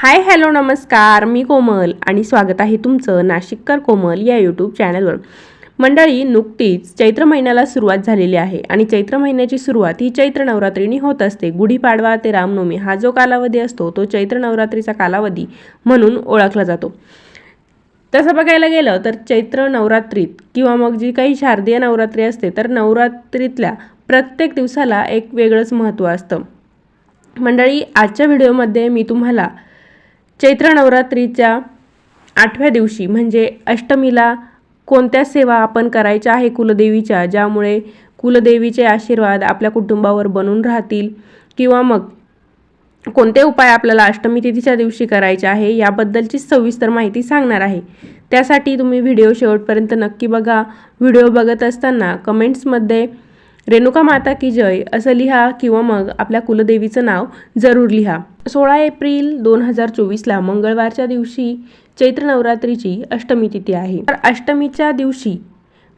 Hi hello नमस्कार. मी कोमल आणि स्वागत आहे तुमचं नाशिककर कोमल या यूट्यूब चॅनलवर मंडळी नुकतीच चैत्र महिन्याला सुरुवात झालेली आहे आणि चैत्र महिन्याची सुरुवात ही चैत्र नवरात्रीने होत असते. गुढीपाडवा ते रामनवमी हा जो कालावधी असतो तो चैत्र नवरात्रीचा कालावधी म्हणून ओळखला जातो. तसं बघायला गेलं तर चैत्र नवरात्रीत किंवा मग जी काही शारदीय नवरात्री असते तर नवरात्रीतल्या प्रत्येक दिवसाला एक वेगळंच महत्त्व असतं. मंडळी आजच्या व्हिडिओमध्ये मी तुम्हाला चैत्र नवरात्रीच्या आठव्या दिवशी म्हणजे अष्टमीला कोणत्या सेवा आपण करायच्या आहे कुलदेवीच्या? ज्यामुळे कुलदेवीचे आशीर्वाद आपल्या कुटुंबावर बनून राहतील? किंवा मग कोणते उपाय आपल्याला अष्टमी तिथीच्या दिवशी करायचे आहे? याबद्दलची सविस्तर माहिती सांगणार आहे. त्यासाठी तुम्ही व्हिडिओ शेवटपर्यंत नक्की बघा. व्हिडिओ बघत असताना कमेंट्समध्ये रेणुका माता की जय असं लिहा किंवा मग आपल्या कुलदेवीचं नाव जरूर लिहा. सोळा एप्रिल दोन हजार चोवीसला मंगळवारच्या दिवशी चैत्र नवरात्रीची अष्टमी तिथी आहे. तर अष्टमीच्या दिवशी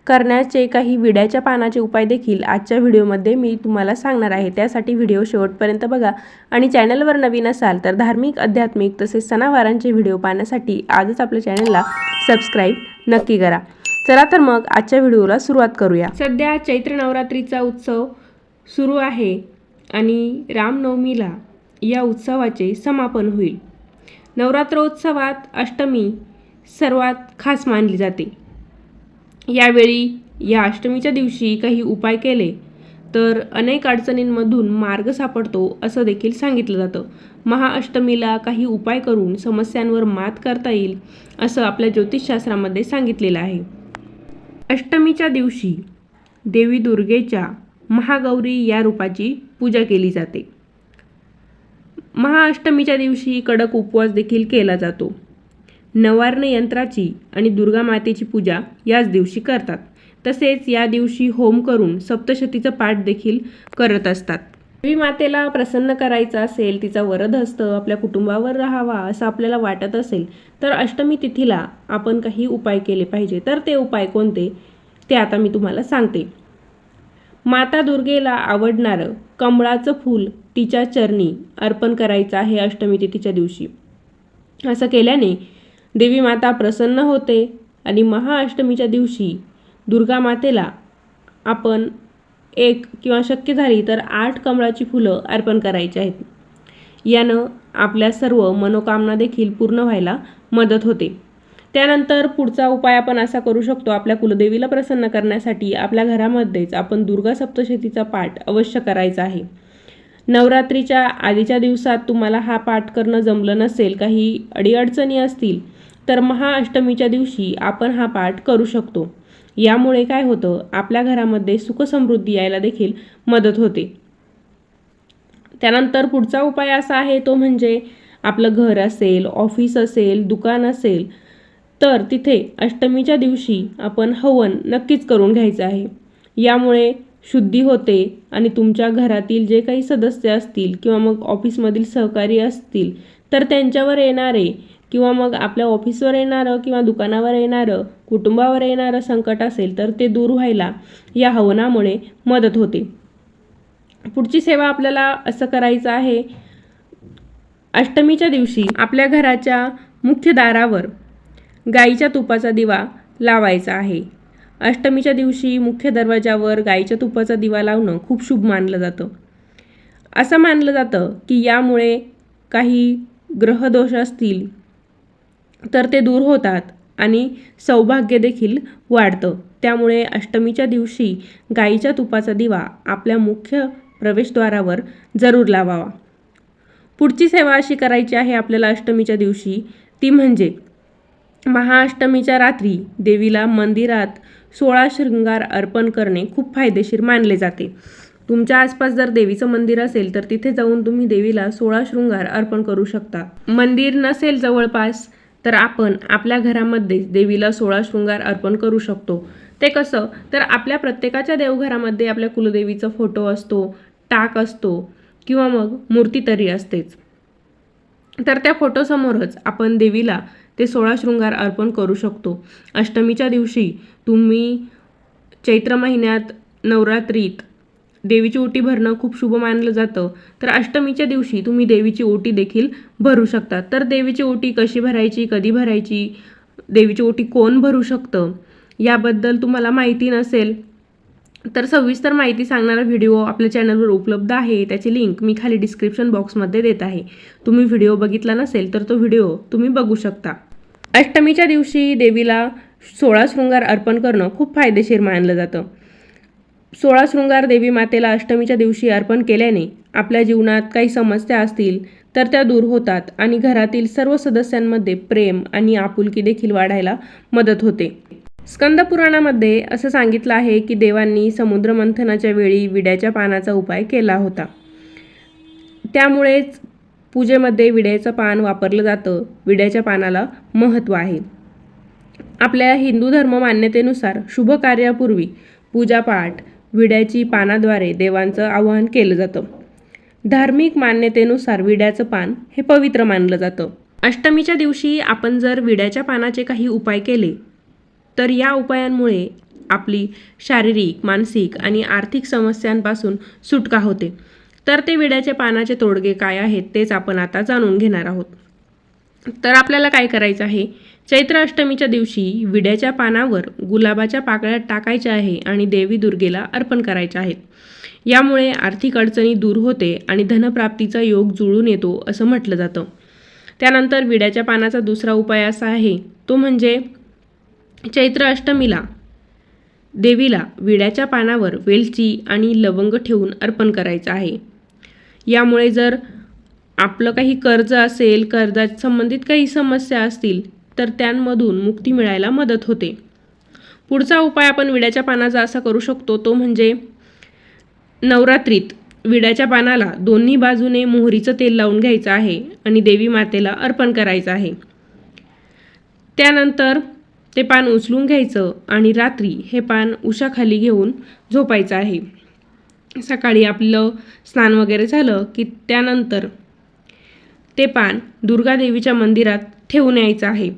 करण्याचे काही विड्याच्या पानाचे उपाय देखील आजच्या व्हिडिओमध्ये मी तुम्हाला सांगणार आहे. त्यासाठी व्हिडिओ शेवटपर्यंत बघा आणि चॅनलवर नवीन असाल तर धार्मिक आध्यात्मिक तसेच सणावारांचे व्हिडिओ पाहण्यासाठी आजच आपल्या चॅनलला सबस्क्राईब नक्की करा. चला तर मग आजच्या व्हिडिओला सुरुवात करूया. सध्या चैत्र नवरात्रीचा उत्सव सुरू आहे आणि रामनवमीला या उत्सवाचे समापन होईल. नवरात्रोत्सवात अष्टमी सर्वात खास मानली जाते. यावेळी या अष्टमीच्या दिवशी काही उपाय केले तर अनेक अडचणींमधून मार्ग सापडतो असं देखील सांगितलं जातं. महाअष्टमीला काही उपाय करून समस्यांवर मात करता येईल असं आपल्या ज्योतिषशास्त्रामध्ये सांगितलेलं आहे. अष्टमीच्या दिवशी देवी दुर्गेच्या महागौरी या रूपाची पूजा केली जाते. महाअष्टमीच्या दिवशी कडक उपवास देखील केला जातो. नवारण यंत्राची आणि दुर्गा मातेची पूजा याच दिवशी करतात. तसेच या दिवशी होम करून सप्तशतीचं पाठ देखील करत असतात. देवी मातेला प्रसन्न करायचं असेल तिचा वरदहस्त आपल्या कुटुंबावर राहावा असं आपल्याला वाटत असेल तर अष्टमी तिथीला आपण काही उपाय केले पाहिजे. तर ते उपाय कोणते? ते आता मी तुम्हाला सांगते. माता दुर्गेला आवडणारं कमळाचं फूल तिच्या चरणी अर्पण करायचं आहे अष्टमी तिथीच्या दिवशी. असं केल्याने देवी माता प्रसन्न होते आणि महाअष्टमीच्या दिवशी दुर्गा मातेला आपण एक किंवा शक्य झाली तर आठ कमळाची फुलं अर्पण करायची आहेत. यानं आपल्या सर्व मनोकामना देखील पूर्ण व्हायला मदत होते. त्यानंतर पुढचा उपाय आपण असा करू शकतो आपल्या कुलदेवीला प्रसन्न करण्यासाठी आपल्या घरामध्येच आपण दुर्गा सप्तशतीचा पाठ अवश्य करायचा आहे. नवरात्रीच्या आधीच्या दिवसात तुम्हाला हा पाठ करणं जमलं नसेल काही अडीअडचणी असतील तर महाअष्टमीच्या दिवशी आपण हा पाठ करू शकतो. यामुळे काय होतं आपल्या घरामध्ये सुखसमृद्धी यायला देखील मदत होते. त्यानंतर पुढचा उपाय असा आहे तो म्हणजे आपलं घर असेल ऑफिस असेल दुकान असेल तर तिथे अष्टमीच्या दिवशी आपण हवन नक्कीच करून घ्यायचं आहे. यामुळे शुद्धी होते आणि तुमच्या घरातील जे काही सदस्य असतील किंवा मग ऑफिसमधील सहकारी असतील तर त्यांच्यावर येणारे किंवा मग आपल्या ऑफिसवर येणारं किंवा दुकानावर येणारं कुटुंबावर येणारं संकट असेल तर ते दूर व्हायला या हवनामुळे मदत होते. पुढची सेवा आपल्याला असं करायचं आहे अष्टमीच्या दिवशी आपल्या घराच्या मुख्य दारावर गाईच्या तुपाचा दिवा लावायचा आहे. अष्टमीच्या दिवशी मुख्य दरवाजावर गाईच्या तुपाचा दिवा लावणं खूप शुभ मानलं जातं. असं मानलं जातं की यामुळे काही ग्रहदोष असतील तर ते दूर होतात आणि सौभाग्य देखील वाढतं. त्यामुळे अष्टमीच्या दिवशी गाईच्या तुपाचा दिवा आपल्या मुख्य प्रवेशद्वारावर जरूर लावावा. पुढची सेवा अशी करायची आहे आपल्याला अष्टमीच्या दिवशी. ती म्हणजे महाअष्टमीच्या रात्री देवीला मंदिरात सोळा शृंगार अर्पण करणे खूप फायदेशीर मानले जाते. तुमच्या आसपास जर देवीचं मंदिर असेल तर तिथे जाऊन तुम्ही देवीला सोळा शृंगार अर्पण करू शकता. मंदिर नसेल जवळपास तर आपण आपल्या घरामध्ये देवीला सोळा शृंगार अर्पण करू शकतो. ते कसं? तर आपल्या प्रत्येकाच्या देवघरामध्ये आपल्या कुलदेवीचा फोटो असतो टाक असतो किंवा मग मूर्ती तरी असतेच. तर त्या फोटोसमोरच आपण देवीला ते सोळा शृंगार अर्पण करू शकतो. अष्टमीच्या दिवशी तुम्ही चैत्र महिन्यात नवरात्रीत देवीची ओटी भरणं खूप शुभ मानलं जातं. तर अष्टमीच्या दिवशी तुम्ही देवीची ओटी देखील भरू शकता. तर देवीची ओटी कशी भरायची कधी भरायची देवीची ओटी कोण भरू शकतं याबद्दल तुम्हाला माहिती नसेल तर सविस्तर माहिती सांगणारा व्हिडिओ आपल्या चॅनलवर उपलब्ध आहे. त्याची लिंक मी खाली डिस्क्रिप्शन बॉक्समध्ये देत आहे. तुम्ही व्हिडिओ बघितला नसेल तर तो व्हिडिओ तुम्ही बघू शकता. अष्टमीच्या दिवशी देवीला सोळा शृंगार अर्पण करणं खूप फायदेशीर मानलं जातं. सोळा शृंगार देवी मातेला अष्टमीच्या दिवशी अर्पण केल्याने आपल्या जीवनात काही समस्या असतील तर त्या दूर होतात आणि घरातील सर्व सदस्यांमध्ये प्रेम आणि आपुलकी देखील वाढायला मदत होते. स्कंद पुराणामध्ये असं सांगितलं आहे की देवांनी समुद्र मंथनाच्या वेळी विड्याच्या पानाचा उपाय केला होता. त्यामुळेच पूजेमध्ये विड्याचं पान वापरलं जातं. विड्याच्या पानाला महत्त्व आहे. आपल्या हिंदू धर्म मान्यतेनुसार शुभ कार्यापूर्वी पूजापाठ विड्याची पानाद्वारे देवांचं आवाहन केलं जातं. धार्मिक मान्यतेनुसार विड्याचं पान हे पवित्र मानलं जातं. अष्टमीच्या दिवशी आपण जर विड्याच्या पानाचे काही उपाय केले तर या उपायांमुळे आपली शारीरिक मानसिक आणि आर्थिक समस्यांपासून सुटका होते. तर ते विड्याचे पानाचे तोडगे काय आहेत तेच आपण आता जाणून घेणार आहोत. तर आपल्याला काय करायचं आहे? चैत्र अष्टमीच्या दिवशी विड्याच्या पानावर गुलाबाच्या पाकळ्यात टाकायच्या आहे आणि देवी दुर्गेला अर्पण करायच्या आहेत. यामुळे आर्थिक अडचणी दूर होते आणि धनप्राप्तीचा योग जुळून येतो असं म्हटलं जातं. त्यानंतर विड्याच्या पानाचा दुसरा उपाय असा आहे तो म्हणजे चैत्र अष्टमीला देवीला विड्याच्या पानावर वेलची आणि लवंग ठेवून अर्पण करायचं आहे. यामुळे जर आपलं काही कर्ज असेल कर्जा संबंधित काही समस्या असतील तर त्यांमधून मुक्ती मिळायला मदत होते. पुढचा उपाय आपण विड्याच्या पानाचा असा करू शकतो तो म्हणजे नवरात्रीत विड्याच्या पानाला दोन्ही बाजूने मोहरीचं तेल लावून घ्यायचं आहे आणि देवी मातेला अर्पण करायचं आहे. त्यानंतर ते पान उचलून घ्यायचं आणि रात्री हे पान उशाखाली घेऊन झोपायचं आहे. सकाळी आपलं स्नान वगैरे झालं की त्यानंतर ते पान दुर्गादेवीच्या मंदिरात ठेवून यायचं आहे.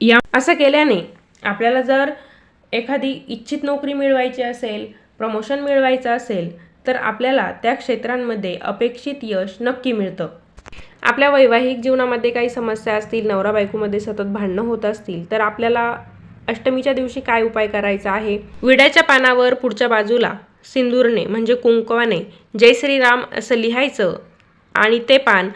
या असं केल्याने आपल्याला जर एखादी इच्छित नोकरी मिळवायची असेल प्रमोशन मिळवायचं असेल तर आपल्याला त्या क्षेत्रांमध्ये अपेक्षित यश नक्की मिळतं. आपल्या वैवाहिक जीवनामध्ये काही समस्या असतील नवरा बायकोमध्ये सतत भांडणं होत असतील तर आपल्याला अष्टमीच्या दिवशी काय उपाय करायचा आहे? विड्याच्या पानावर पुढच्या बाजूला सिंदूरने म्हणजे कुंकवाने जय श्रीराम असं लिहायचं आणि ते पान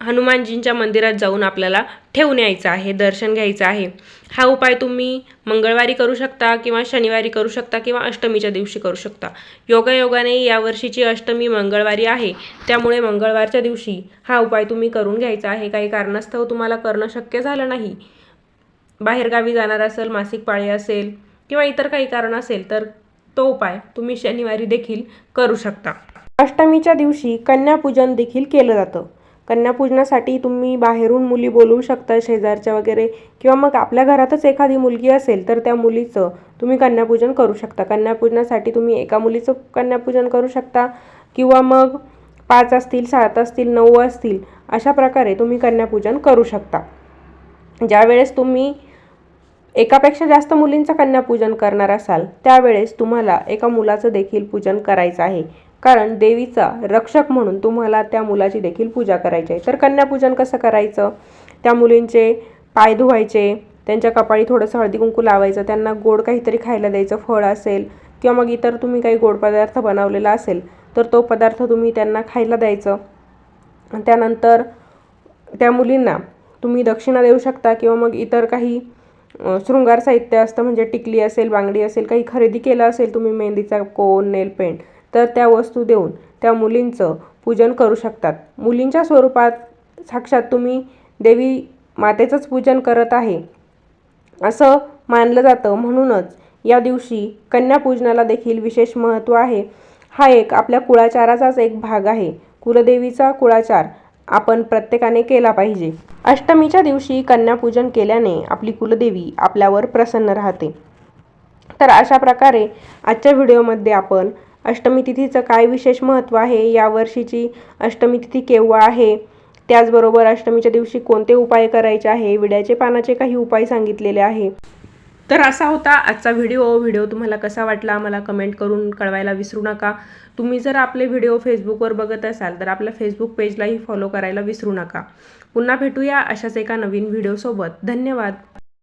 हनुमानजींच्या मंदिरात जाऊन आपल्याला ठेवून यायचं आहे दर्शन घ्यायचं आहे. हा उपाय तुम्ही मंगळवारी करू शकता किंवा शनिवारी करू शकता किंवा अष्टमीच्या दिवशी करू शकता. योगायोगाने यावर्षीची अष्टमी मंगळवारी आहे. त्यामुळे मंगळवारच्या दिवशी हा उपाय तुम्ही करून घ्यायचा आहे. काही कारणास्तव तुम्हाला करणं शक्य झालं नाही. बाहेरगावी जाणार असेल मासिक पाळी असेल किंवा इतर काही कारण असेल तर तो उपाय तुम्ही शनिवारी देखील करू शकता. अष्टमीच्या दिवशी कन्यापूजन देखील केलं जातं. कन्यापूजनासाठी तुम्ही बाहेरून मुली बोलवू शकता शेजारच्या वगैरे. किंवा मग आपल्या घरातच एखादी मुलगी असेल तर त्या मुलीचं तुम्ही कन्यापूजन करू शकता. कन्यापूजनासाठी तुम्ही एका मुलीचं कन्यापूजन करू शकता. किंवा मग पाच असतील सात असतील नऊ असतील अशा प्रकारे तुम्ही कन्यापूजन करू शकता. ज्यावेळेस तुम्ही एकापेक्षा जास्त मुलींचं कन्यापूजन करणार असाल त्यावेळेस तुम्हाला एका मुलाचं देखील पूजन करायचं आहे. कारण देवीचा रक्षक म्हणून तुम्हाला त्या मुलाची देखील पूजा करायची आहे. तर कन्यापूजन कसं करायचं? त्या मुलींचे पाय धुवायचे त्यांच्या कपाळी थोडंसं हळदी कुंकू लावायचं त्यांना गोड काहीतरी खायला द्यायचं फळ असेल किंवा मग इतर तुम्ही काही गोड पदार्थ बनवलेला असेल तर तो पदार्थ तुम्ही त्यांना खायला द्यायचं. त्यानंतर त्या मुलींना तुम्ही दक्षिणा देऊ शकता किंवा मग इतर काही शृंगार साहित्य असतं म्हणजे टिकली असेल बांगडी असेल काही खरेदी केलं असेल तुम्ही मेहंदीचा कोन नेल पेंट तर त्या वस्तू देऊन त्या मुलींचं पूजन करू शकतात. मुलींच्या स्वरूपात साक्षात तुम्ही देवी मातेचंच पूजन करत आहे असं मानलं जातं. म्हणूनच या दिवशी कन्यापूजनाला देखील विशेष महत्त्व आहे. हा एक आपल्या कुळाचाराचाच एक भाग आहे. कुलदेवीचा कुळाचार आपण प्रत्येकाने केला पाहिजे. अष्टमीच्या दिवशी कन्यापूजन केल्याने आपली कुलदेवी आपल्यावर प्रसन्न राहते. तर अशा प्रकारे आजच्या व्हिडिओमध्ये आपण अष्टमी तिथीचं काय विशेष महत्त्व आहे? या वर्षीची अष्टमी तिथी केव्हा आहे? त्याचबरोबर अष्टमीच्या दिवशी कोणते उपाय करायचे आहे? विड्याचे पानाचे काही उपाय सांगितलेले आहे. तर असा होता आजचा व्हिडिओ. व्हिडिओ तुम्हाला कसा वाटला? मला कमेंट करून कळवायला विसरू नका. तुम्ही जर आपले व्हिडिओ फेसबुकवर बघत असाल तर आपल्या फेसबुक पेजलाही फॉलो करायला विसरू नका. पुन्हा भेटूया अशाच एका नवीन व्हिडिओसोबत. धन्यवाद.